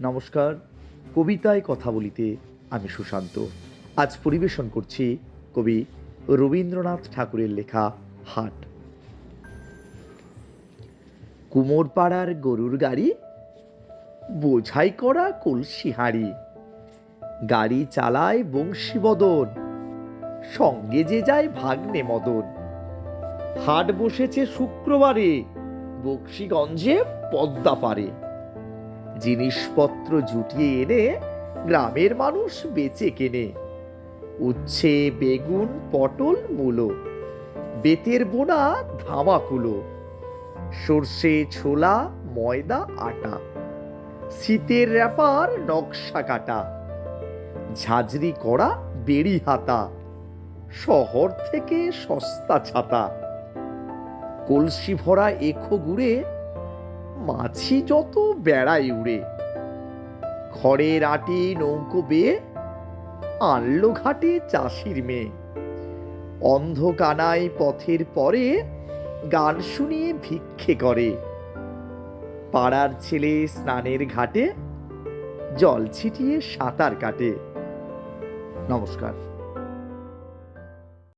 নমস্কার। কবিতায় কথা বলিতে আমি সুশান্ত। আজ পরিবেশন করছি কবি রবীন্দ্রনাথ ঠাকুরের লেখা হাট। কুমোরপাড়ার গরুর গাড়ি, বোঝাই করা কলসি হাঁড়ি। গাড়ি চালায় বংশীবদন, সঙ্গে যে যায় ভাগ্নে মদন। হাট বসেছে শুক্রবারে, বক্সিগঞ্জে পদ্মা পারে। জিনিসপত্র জুটিয়ে এনে গ্রামের মানুষ বেচে কেনে। উচ্ছে, বেগুন, পটল, মূলো। বেতের বোনা, ধামাকুলো। সর্ষে, ছোলা, ময়দা, আটা। শীতের র্যাপার, নকশা কাটা। ঝাঁঝরি করা, বেড়ি হাতা। শহর থেকে সস্তা ছাতা। কলসি ভরা এখো গুড়ে মাছি যত বেড়ায় উড়ে। খড়ের আটি নৌকো বেয়ে আনলো ঘাটে চাষির মেয়ে। অন্ধকানায় পথের পরে গান শুনিয়ে ভিক্ষে করে। পাড়ার ছেলে স্নানের ঘাটে জল ছিটিয়ে সাঁতার কাটে। নমস্কার।